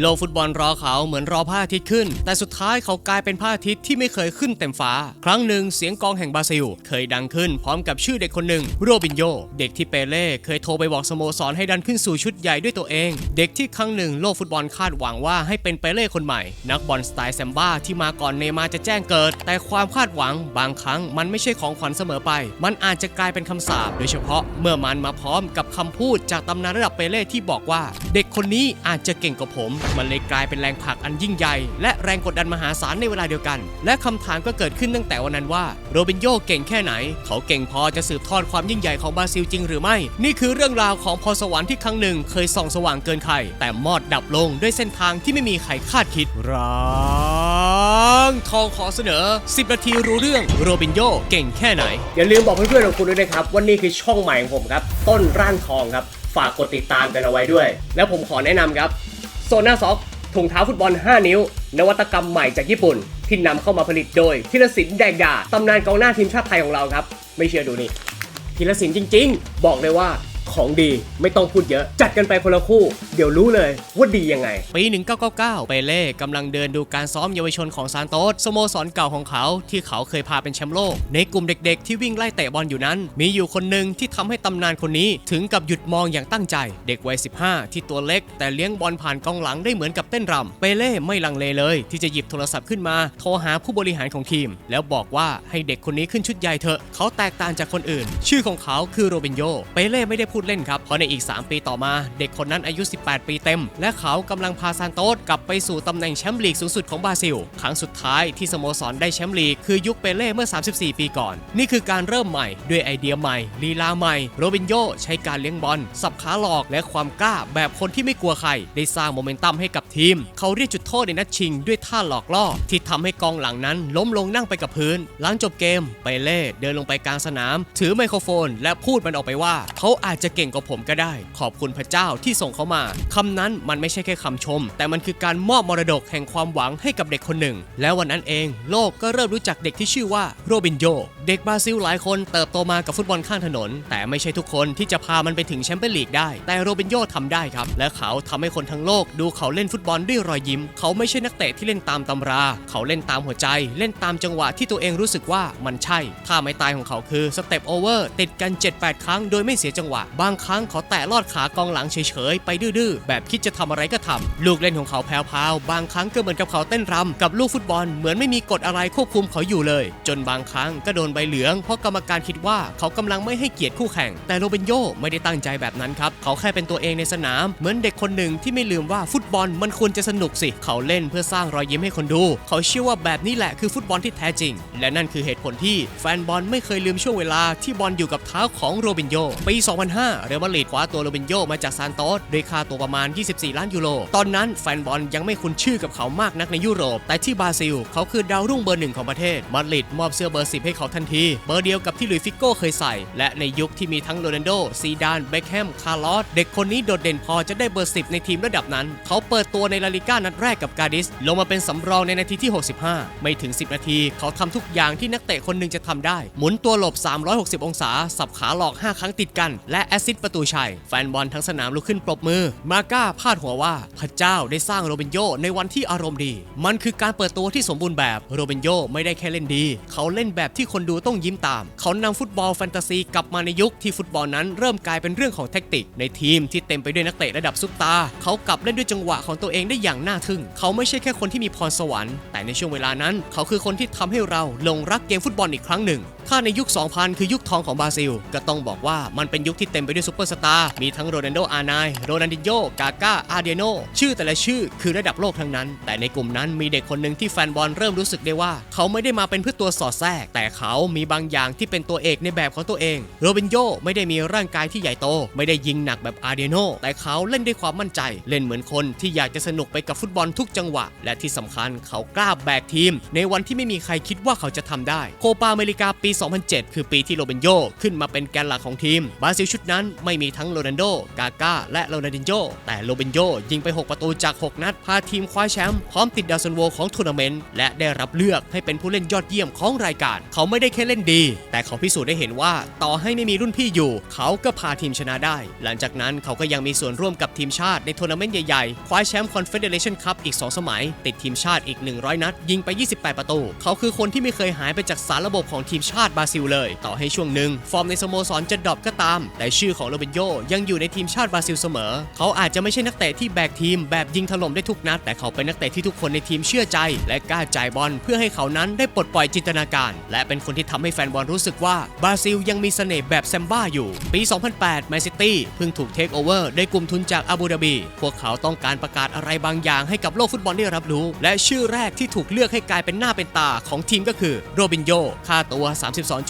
โลกฟุตบอลรอเขาเหมือนรอพระอาทิตย์ขึ้น แต่สุดท้ายเขากลายเป็นพระอาทิตย์ที่ไม่เคยขึ้นเต็มฟ้า ครั้งหนึ่งเสียงกองแห่งบราซิล เคยดังขึ้นพร้อมกับชื่อเด็กคนหนึ่งโรบินโยเด็กที่เปเล่เคยโทรไปบอกสโมสรให้ดันขึ้นสู่ชุดใหญ่ด้วยตัวเอง เด็กที่ครั้งหนึ่งโลกฟุตบอลคาดหวังว่าให้เป็นเปเล่คนใหม่ นักบอลสไตล์แซมบ้าที่มาก่อนเนมาจะแจ้งเกิด แต่ความคาดหวังบางครั้งมันไม่ใช่ของขวัญเสมอไป มันอาจจะกลายเป็นคำสาปโดยเฉพาะเมื่อมันมาพร้อมกับคำพูดจากตำนานระดับเปเล่ที่บอกว่า เด็กคนนี้อาจจะเก่งกว่าผมมันเลยกลายเป็นแรงผลักอันยิ่งใหญ่ และแรงกดดันมหาศาลในเวลาเดียวกัน และคำถามก็เกิดขึ้นตั้งแต่วันนั้นว่าโรบินโยเก่งแค่ไหน เขาเก่งพอจะสืบทอดความยิ่งใหญ่ของบราซิลจริงหรือไม่ นี่คือเรื่องราวของพรสวรรค์ที่ครั้งหนึ่งเคยส่องสว่างเกินใคร แต่มอดดับลงด้วยเส้นทางที่ไม่มีใครคาดคิดร้างทองขอเสนอ 10 นาทีรู้เรื่องโรบินโยเก่งแค่ไหน อย่าลืมบอกเพื่อนๆของคุณด้วยนะครับว่านี่คือช่องใหม่ของผมครับ ต้นร่างทองครับ ฝากกดติดตามกันเอาไว้ด้วย แล้วผมขอแนะนำครับ โซน่าซ็อกถุงเท้าฟุตบอล 5 นิ้ว นวัตกรรมใหม่จากญี่ปุ่น ที่นำเข้ามาผลิตโดยธีรศิลป์แดงดาตำนานกองหน้าทีมชาติไทยของเราครับ ไม่เชื่อดูนี่ธีรศิลป์จริง ๆ บอกเลยว่า ของดีไม่ต้องพูดเยอะ จัดกันไปคนละคู่ เดี๋ยวรู้เลยว่าดียังไง ปี 1999 เปเล่กำลังเดินดูการซ้อมเยาวชนของซานโตสสโมสรเก่าของเขาที่เขาเคยพาเป็นแชมป์โลก ในกลุ่มเด็กๆ ที่วิ่งไล่เตะบอลอยู่นั้น มีอยู่คนหนึ่งที่ทำให้ตำนานคนนี้ถึงกับหยุดมองอย่างตั้งใจ เด็กวัย 15 ที่ตัวเล็ก แต่เลี้ยงบอลผ่านกองหลังได้เหมือนกับเต้นรำเปเล่ไม่ลังเลเลย ที่จะหยิบโทรศัพท์ขึ้นมาโทรหาผู้บริหารของทีม แล้วบอกว่าให้เด็กคนนี้ขึ้นชุดใหญ่เถอะเขาแตกต่างจากคนอื่น ชื่อของเขาคือโรบินโยเปเล่ไม่ได้พูดูดเล่นครับ เพราะในอีก 3 ปีต่อมา เด็กคนนั้นอายุ 18 ปีเต็ม และเขากำลังพาซานโตสกลับไปสู่ตำแหน่งแชมป์ลีกสูงสุดของบราซิล ครั้งสุดท้ายที่สโมสรได้แชมป์ลีกคือยุคเปเล่เมื่อ 34 ปีก่อน นี่คือการเริ่มใหม่ด้วยไอเดียใหม่ลีลาใหม่โรบินโยใช้การเลี้ยงบอลสับขาหลอกและความกล้าแบบคนที่ไม่กลัวใคร ได้สร้างโมเมนตัมให้กับทีม เขาเรียกจุดโทษในนัดชิงด้วยท่าหลอกล่อ ที่ทำให้กองหลังนั้นล้มลงนั่งไปกับพื้น หลังจบเกม เปเล่เดินลงไปกลางสนาม ถือไมโครโฟน และพูดมันออกไปว่า เขาอาจจะจะเก่งกว่าผมก็ได้ ขอบคุณพระเจ้าที่ส่งเขามาคำนั้นมันไม่ใช่แค่คำชม แต่มันคือการมอบมรดกแห่งความหวังให้กับเด็กคนหนึ่ง แล้ววันนั้นเอง โลกก็เริ่มรู้จักเด็กที่ชื่อว่าโรบินโยเด็กบราซิลหลายคนเติบโตมากับฟุตบอลข้างถนน แต่ไม่ใช่ทุกคนที่จะพามันไปถึงแชมเปี้ยนลีกได้ แต่โรบินโยทำได้ครับ และเขาทำให้คนทั้งโลกดูเขาเล่นฟุตบอลด้วยรอยยิ้ม เขาไม่ใช่นักเตะที่เล่นตามตำรา เขาเล่นตามหัวใจ เล่นตามจังหวะที่ตัวเองรู้สึกว่ามันใช่ท่าไม้ตายของเขาคือสเต็ปโอเวอร์ติดกัน 7-8 ครั้งโดยไม่เสียจังหวะบางครั้งเขาแตะลอดขากองหลังเฉยๆ ไปดื้อๆ แบบคิดจะทำอะไรก็ทำลูกเล่นของเขาแพรวๆ บางครั้งก็เหมือนกับเขาเต้นรำกับลูกฟุตบอลเหมือนไม่มีกฎอะไรควบคุมเขาอยู่เลย จนบางครั้งก็โดนใบเหลือง เพราะกรรมการคิดว่าเขากำลังไม่ให้เกียรติคู่แข่ง แต่โรเบนโยไม่ได้ตั้งใจแบบนั้นครับ เขาแค่เป็นตัวเองในสนาม เหมือนเด็กคนหนึ่งที่ไม่ลืมว่าฟุตบอลมันควรจะสนุกสิ เขาเล่นเพื่อสร้างรอยยิ้มให้คนดู เขาเชื่อว่าแบบนี้แหละคือฟุตบอลที่แท้จริง และนั่นคือเหตุผลที่แฟนบอลไม่เคยลืมช่วงเวลาที่บอลอยู่กับเท้าของโรบินโยปี 2005เรอัลมาดริดคว้าตัวโรบินโยมาจากซานโตสด้วยค่าตัวประมาณ 24 ล้านยูโร ตอนนั้นแฟนบอลยังไม่คุ้นชื่อกับเขามากนักในยุโรป แต่ที่บราซิล เขาคือดาวรุ่งเบอร์หนึ่งของประเทศ มาดริดมอบเสื้อเบอร์10ให้เขาทันที เบอร์เดียวกับที่ลุยฟิโก้เคยใส่ และในยุคที่มีทั้งโรนัลโด ซีดาน เบคแฮม คาร์ลอส เด็กคนนี้โดดเด่นพอจะได้เบอร์10ในทีมระดับนั้น เขาเปิดตัวในลาลิก้านัดแรกกับกาดิส ลงมาเป็นสำรองในนาทีที่ 65 ไม่ถึง 10 นาที เขาทำทุกอย่างที่นักเตะคนหนึ่งจะทำได้ หมุนตัวหลบ 360 องศา สับขาหลอก 5 ครั้งติดกัน และแอสซิสต์ประตูชัย แฟนบอลทั้งสนามลุกขึ้นปรบมือ มาก้าพาดหัวว่า พระเจ้าได้สร้างโรบินโยในวันที่อารมณ์ดี มันคือการเปิดตัวที่สมบูรณ์แบบ โรบินโยไม่ได้แค่เล่นดี เขาเล่นแบบที่คนดูต้องยิ้มตาม เขานำฟุตบอลแฟนตาซีกลับมาในยุคที่ฟุตบอลนั้นเริ่มกลายเป็นเรื่องของแท็กติก ในทีมที่เต็มไปด้วยนักเตะระดับซุปตาร์เขากลับเล่นด้วยจังหวะของตัวเองได้อย่างน่าทึ่ง เขาไม่ใช่แค่คนที่มีพรสวรรค์ แต่ในช่วงเวลานั้น เขาคือคนที่ทำให้เราหลงรักเกมฟุตบอลอีกครั้งหนึ่ง ถ้าในยุค 2000 คือยุคทองของบราซิล ก็ต้องบอกว่ามันเป็นยุคที่เต็มไปด้วยซูเปอร์สตาร์ มีทั้งโรนัลโด อาร์ไนโรนัลดินโญกาก้า อาเดียโน ชื่อแต่ละชื่อคือระดับโลกทั้งนั้น แต่ในกลุ่มนั้นมีเด็กคนหนึ่งที่แฟนบอลเริ่มรู้สึกได้ว่า เขาไม่ได้มาเป็นเพื่อตัวสอดแทรก แต่เขามีบางอย่างที่เป็นตัวเอกในแบบของตัวเอง โรบินโญไม่ได้มีร่างกายที่ใหญ่โต ไม่ได้ยิงหนักแบบอาเดียโน แต่เขาเล่นด้วยความมั่นใจ เล่นเหมือนคนที่อยากจะสนุกไปกับฟุตบอลทุกจังหวะ และที่สำคัญเขากล้าแบกทีม ในวันที่ไม่มีใครคิดว่าเขาจะทำได้ โคปาอเมริกาปี2007 คือปีที่โรเบนโยขึ้นมาเป็นแกนหลักของทีม บราซิลชุดนั้นไม่มีทั้งโรนัลโด กาก้า และโรนัลดินโญแต่โรเบนโยยิงไป 6 ประตูจาก 6 นัด พาทีมคว้าแชมป์พร้อมติดดาวซันโวของทัวร์นาเมนต์ และได้รับเลือกให้เป็นผู้เล่นยอดเยี่ยมของรายการ เขาไม่ได้แค่เล่นดี แต่เขาพิสูจน์ได้เห็นว่า ต่อให้ไม่มีรุ่นพี่อยู่ เขาก็พาทีมชนะได้ หลังจากนั้นเขาก็ยังมีส่วนร่วมกับทีมชาติในทัวร์นาเมนต์ใหญ่ๆ คว้าแชมป์คอนเฟเดเรชันคัพอีก 2 สมัย ติดทีมชาติอีก 100 นัด ยิงไป 28 ประตู เขาคือคนที่ไม่เคยหายไปจากสารระบบของทีมชาติบราซิลเลย ต่อให้ช่วงหนึ่งฟอร์มในสโมสรจะดรอปก็ตาม แต่ชื่อของโรเบนโยยังอยู่ในทีมชาติบราซิลเสมอ เขาอาจจะไม่ใช่นักเตะที่แบกทีมแบบยิงถล่มได้ทุกนัด แต่เขาเป็นนักเตะที่ทุกคนในทีมเชื่อใจ และกล้าจ่ายบอลเพื่อให้เขานั้นได้ปลดปล่อยจินตนาการ และเป็นคนที่ทำให้แฟนบอลรู้สึกว่าบราซิลยังมีเสน่ห์แบบแซมบ้าอยู่ ปี 2008แมนซิตี้เพิ่งถูกเทคโอเวอร์ด้วยกลุ่มทุนจากอาบูดาบี พวกเขาต้องการประกาศอะไรบางอย่างให้กับโลกฟุตบอลได้รับรู้ และชื่อแรกที่ถูกเลือกให้กลายเป็นหน้าเป็นตาของทีมก็คือโรบินโยค่าตัว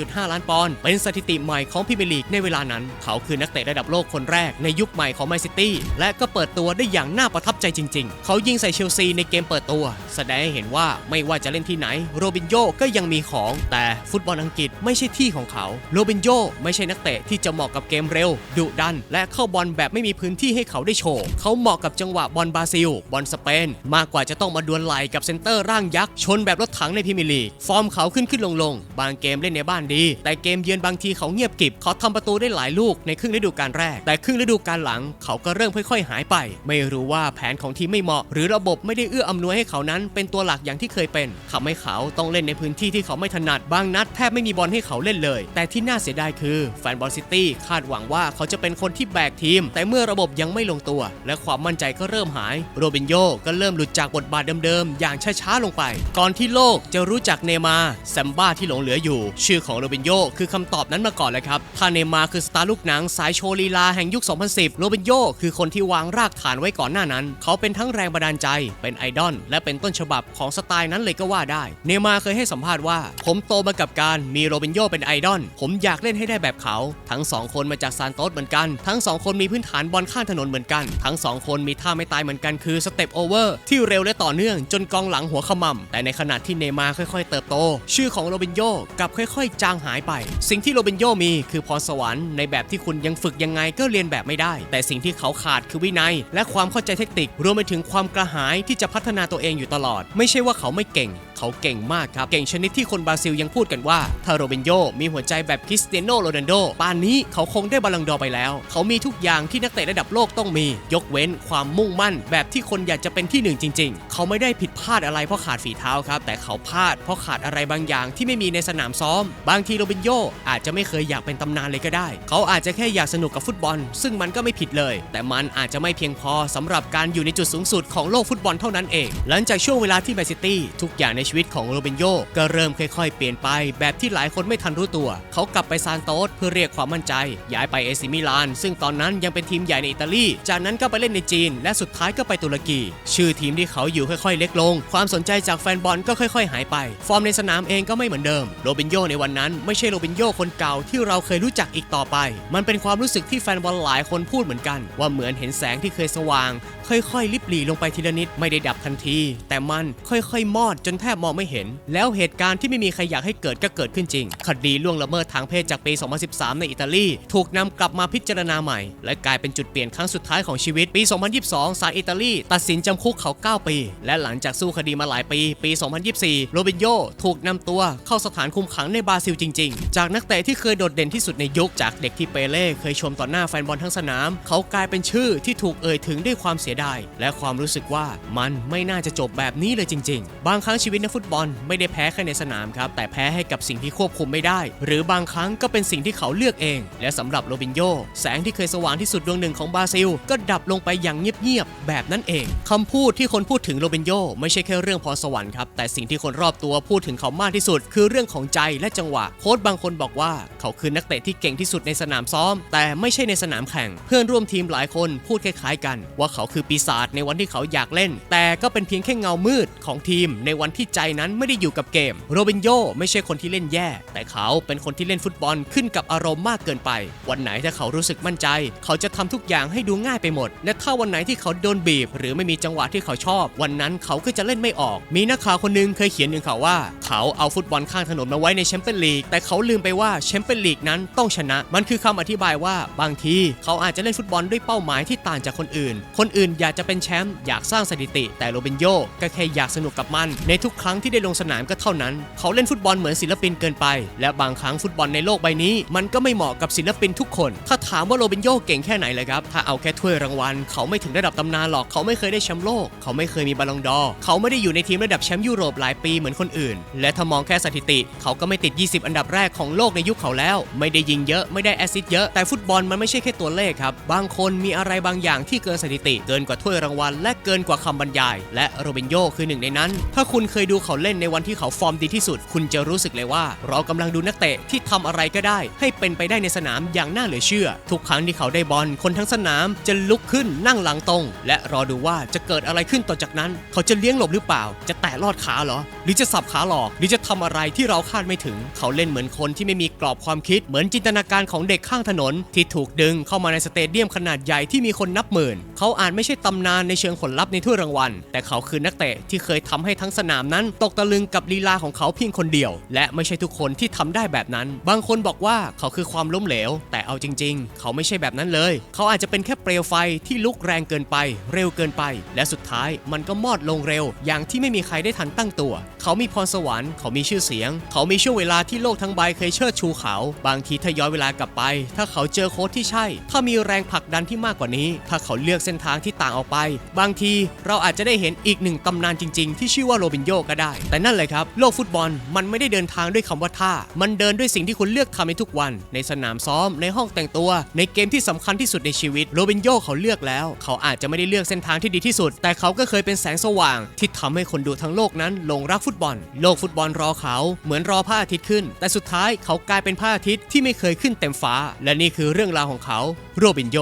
32.5 ล้านปอนด์เป็นสถิติใหม่ของพรีเมียร์ลีกในเวลานั้น เขาคือนักเตะระดับโลกคนแรกในยุคใหม่ของแมนซิตี้และก็เปิดตัวได้อย่างน่าประทับใจจริง ๆ เขายิงใส่เชลซีในเกมเปิดตัว แสดงให้เห็นว่าไม่ว่าจะเล่นที่ไหน โรบินโยก็ยังมีของ แต่ฟุตบอลอังกฤษไม่ใช่ที่ของเขา โรบินโยไม่ใช่นักเตะที่จะเหมาะกับเกมเร็ว ดุดัน และเข้าบอลแบบไม่มีพื้นที่ให้เขาได้โชว์ เขาเหมาะกับจังหวะบอลบราซิล บอลสเปน มากกว่าจะต้องมาดวลไหลกับเซนเตอร์ร่างยักษ์ชนแบบรถถังในพรีเมียร์ลีก ฟอร์มเขาขึ้นขึ้นลงลงบางเกมเล่นในบ้านดี แต่เกมเยือนบางทีเขาเงียบกิบเขาทำประตูได้หลายลูกในครึ่งฤดูกาลแรก แต่ครึ่งฤดูกาลหลังเขาก็เริ่มค่อย ๆ หายไป ไม่รู้ว่าแผนของทีมไม่เหมาะ หรือระบบไม่ได้เอื้ออำนวยให้เขานั้นเป็นตัวหลักอย่างที่เคยเป็นทำให้เขาต้องเล่นในพื้นที่ที่เขาไม่ถนัดบางนัดแทบไม่มีบอลให้เขาเล่นเลย แต่ที่น่าเสียดายคือแฟนบอลซิตี้คาดหวังว่าเขาจะเป็นคนที่แบกทีม แต่เมื่อระบบยังไม่ลงตัว และความมั่นใจก็เริ่มหาย โรบินโยก็เริ่มหลุดจากบทบาทเดิมๆอย่างช้าๆลงไป ก่อนที่โลกจะรู้จักเนมาแซมบ้าที่หลงเหลืออยู่ชื่อของโรบินโยคือคำตอบนั้นมาก่อนเลยครับถ้าเนมาร์คือสตาร์ลูกหนังสายโชว์ลีลาแห่งยุค 2010 โรบินโยคือคนที่วางรากฐานไว้ก่อนหน้านั้น เขาเป็นทั้งแรงบันดาลใจ เป็นไอดอลและเป็นต้นฉบับของสไตล์นั้นเลยก็ว่าได้ เนมาร์เคยให้สัมภาษณ์ว่า ผมโตมากับการมีโรบินโยเป็นไอดอลผมอยากเล่นให้ได้แบบเขา ทั้งสองคนมาจากซานโตสเหมือนกัน ทั้งสองคนมีพื้นฐานบอลข้างถนนเหมือนกัน ทั้งสองคนมีท่าไม่ตายเหมือนกันคือสเต็ปโอเวอร์ที่เร็วและต่อเนื่องจนกองหลังหัวขมำแต่ในขณะที่เนมาค่อยๆ เติบโต ชื่อของโรบินโยกับค่ค่อยๆ จางหายไป สิ่งที่โรเบนโยมีคือพรสวรรค์ในแบบที่คุณยังฝึกยังไงก็เรียนแบบไม่ได้ แต่สิ่งที่เขาขาดคือวินัย และความเข้าใจเทคนิครวมไปถึงความกระหายที่จะพัฒนาตัวเองอยู่ตลอด ไม่ใช่ว่าเขาไม่เก่งเขาเก่งมากครับ เก่งชนิดที่คนบราซิลยังพูดกันว่าถ้าโรเบนโยมีหัวใจแบบคริสเตียโนโรนัลโดป่านนี้เขาคงได้บอลลังดอไปแล้ว เขามีทุกอย่างที่นักเตะระดับโลกต้องมี ยกเว้นความมุ่งมั่น แบบที่คนอยากจะเป็นที่หนึ่งจริง ๆ เขาไม่ได้ผิดพลาดอะไรเพราะขาดฝีเท้าครับ แต่เขาพลาดเพราะขาดอะไรบางอย่างที่ไม่มีในสนามซ้อม บางทีโรบินโยอาจจะไม่เคยอยากเป็นตำนานเลยก็ได้ เขาอาจจะแค่อยากสนุกกับฟุตบอล ซึ่งมันก็ไม่ผิดเลย แต่มันอาจจะไม่เพียงพอสำหรับการอยู่ในจุดสูงสุดของโลกฟุตบอลเท่านั้นเอง หลังจากช่วงเวลาที่แมนซิตี้ทุกอย่างในชีวิตของโรบินโยก็เริ่มค่อยๆ เปลี่ยนไป แบบที่หลายคนไม่ทันรู้ตัว เขากลับไปซานโตสเพื่อเรียกความมั่นใจ ย้ายไปเอซิมิลาน ซึ่งตอนนั้นยังเป็นทีมใหญ่ในอิตาลี จากนั้นก็ไปเล่นในจีน และสุดท้ายก็ไปตุรกี ชื่อทีมที่เขาอยู่ค่อยๆ เล็กลง ความสนใจจากแฟนบอลก็ค่อย ๆ หายไป ฟอร์มในสนามเองก็ไม่เหมือนเดิม โรบินโยในวันนั้นไม่ใช่โรบินโยคนเก่าที่เราเคยรู้จักอีกต่อไป มันเป็นความรู้สึกที่แฟนบอลหลายคนพูดเหมือนกัน ว่าเหมือนเห็นแสงที่เคยสว่าง ค่อยๆลิบหลีลงไปทีละนิดไม่ได้ดับทันที แต่มันค่อยๆ มอดจนแทบมองไม่เห็น แล้วเหตุการณ์ที่ไม่มีใครอยากให้เกิดก็เกิดขึ้นจริง คดีล่วงละเมิดทางเพศจากปี 2013 ในอิตาลี ถูกนำกลับมาพิจารณาใหม่ และกลายเป็นจุดเปลี่ยนครั้งสุดท้ายของชีวิตปี 2022 ศาลอิตาลีตัดสินจำคุกเขา 9 ปี และหลังจากสู้คดีมาหลายปี ปี 2024 โรบินโยถูกนำตัวเข้าสถานคุมขังในบราซิลจริง ๆ จากนักเตะที่เคยโดดเด่นที่สุดในยุคจากเด็กที่เปเล่เคยชมต่อหน้าแฟนบอลทั้งสนาม เขากลายเป็นชื่อที่ถูกเอ่ยถึงด้วยความเสียดายและความรู้สึกว่ามันไม่น่าจะจบแบบนี้เลยจริง ๆ บางครั้งชีวิตนักฟุตบอลไม่ได้แพ้แค่ในสนามครับแต่แพ้ให้กับสิ่งที่ควบคุมไม่ได้ หรือบางครั้งก็เป็นสิ่งที่เขาเลือกเอง และสำหรับโรบินโยแสงที่เคยสว่างที่สุดดวงหนึ่งของบราซิล ก็ดับลงไปอย่างเงียบๆแบบนั้นเองคำพูดที่คนพูดถึงโรบินโยไม่ใช่แค่เรื่องพรสวรรค์ครับแต่สิ่งที่คนรอบตัวพูดถึงเขามากที่สุด คือเรื่องของใจและจังหวะโค้ชบางคนบอกว่า เขาคือนักเตะที่เก่งที่สุดในสนามซ้อม แต่ไม่ใช่ในสนามแข่ง เพื่อนร่วมทีมหลายคนพูดคล้ายๆกัน ว่าเขาคือปีศาจในวันที่เขาอยากเล่น แต่ก็เป็นเพียงแค่เงามืด ของทีมในวันที่ใจนั้นไม่ได้อยู่กับเกม โรบินโยไม่ใช่คนที่เล่นแย่ แต่เขาเป็นคนที่เล่นฟุตบอลขึ้นกับอารมณ์มากเกินไป วันไหนถ้าเขารู้สึกมั่นใจ เขาจะทำทุกอย่างให้ดูง่ายไปหมด และถ้าวันไหนที่เขาโดนบีบ หรือไม่มีจังหวะที่เขาชอบ วันนั้นเขาก็จะเล่นไม่ออก มีนักข่าวคนหนึงเคยเขียนถึงเขาว่า เขาเอาฟุตบอลข้างถนนมาไว้ในแชมเปี้ยนลีกแต่เขาลืมไปว่าแชมเปี้ยนลีกนั้นต้องชนะ มันคือคำอธิบายว่าบางทีเขาอาจจะเล่นฟุตบอลด้วยเป้าหมายที่ต่างจากคนอื่น คนอื่นอยากจะเป็นแชมป์อยากสร้างสถิติ แต่โรเบนโยก็แค่อยากสนุกกับมัน ในทุกครั้งที่ได้ลงสนามก็เท่านั้น เขาเล่นฟุตบอลเหมือนศิลปินเกินไป และบางครั้งฟุตบอลในโลกใบนี้ มันก็ไม่เหมาะกับศิลปินทุกคน ถ้าถามว่าโรเบนโยเก่งแค่ไหนเลยครับ ถ้าเอาแค่ถ้วยรางวัล เขาไม่ถึงระดับตำนานหรอกเขาไม่เคยได้แชมป์โลก เขาไม่เคยมีบอลลงดอร์เขาไม่ได้อยู่ในทีมระดับแชมป์ยุโรปหลายปีเหมือนคนอื่น และถ้ามองแค่สถิติ เขาก็ไม่ติด 20 อันดับแรกของโลกในยุคเขาแล้ว ไม่ได้ยิงเยอะไม่ได้แอสซิสต์เยอะแต่ฟุตบอลมันไม่ใช่แค่ตัวเลขครับบางคนมีอะไรบางอย่างที่เกินสถิติ เกินกว่าถ้วยรางวัล และเกินกว่าคำบรรยาย และโรเบนโยคือหนึ่งในนั้น ถ้าคุณเคยดูเขาเล่นในวันที่เขาฟอร์มดีที่สุด คุณจะรู้สึกเลยว่า เรากำลังดูนักเตะที่ทำอะไรก็ได้ ให้เป็นไปได้ในสนามอย่างน่าเหลือเชื่อ ทุกครั้งที่เขาได้บอลคนทั้งสนามจะลุกขึ้นนั่งหลังตรง และรอดูว่าจะเกิดอะไรขึ้นต่อจากนั้น เขาจะเลี้ยงหลบหรือเปล่า จะแตะลอดขาเหรอ หรือจะสับขาหลอก หรือจะทำอะไรที่เราคาดไม่ถึง เขาเล่นเหมือนคนที่ไม่มีกรอบความคิด เหมือนจินตนาการของเด็กข้างถนน ที่ถูกดึงเข้ามาในสเตเดียมขนาดใหญ่ที่มีคนนับหมื่น เขาอาจไม่ใช่ตำนานในเชิงผลลัพธ์ในถ้วยรางวัล แต่เขาคือนักเตะที่เคยทำให้ทั้งสนามนั้น ตกตะลึงกับลีลาของเขาเพียงคนเดียว และไม่ใช่ทุกคนที่ทำได้แบบนั้น บางคนบอกว่าเขาคือความล้มเหลว แต่เอาจริง ๆ เขาไม่ใช่แบบนั้นเลย เขาอาจจะเป็นแค่เปลวไฟที่ลุกแรงเกินไป เร็วเกินไป และสุดท้ายมันก็มอดลงเร็ว อย่างที่ไม่มีใครได้ทันตั้งตัว เขามีพรสวรรค์เขามีชื่อเสียง เขามีช่วงเวลาที่โลกทั้งใบเคยเชิดชูเขา บางทีถ้าย้อนเวลากลับไป ถ้าเขาเจอโค้ชที่ใช่ ถ้ามีแรงผลักดันที่มากกว่านี้ ถ้าเขาเลือกเส้นทางที่ต่างออกไป บางทีเราอาจจะได้เห็นอีกหนึ่งตำนานจริงๆที่ชื่อว่าโรบินโยก็ได้ แต่นั่นเลยครับ โลกฟุตบอลมันไม่ได้เดินทางด้วยคำว่าท่า มันเดินด้วยสิ่งที่คุณเลือกทำในทุกวัน ในสนามซ้อม ในห้องแต่งตัว ในเกมที่สำคัญที่สุดในชีวิต โรบินโยเขาเลือกแล้ว เขาอาจจะไม่ได้เลือกเส้นทางที่ดีที่สุด แต่เขาก็เคยเป็นแสงสว่าง ที่ทำให้คนดูทั้งโลกนั้นหลงรักฟุตบอล โลกฟุตบอลรอเขาเหมือนรอพระอาทิตย์ขึ้น แต่สุดท้ายเขากลายเป็นพระอาทิตย์ที่ไม่เคยขึ้นเต็มฟ้า และนี่คือเรื่องราวของเขา โรบินโย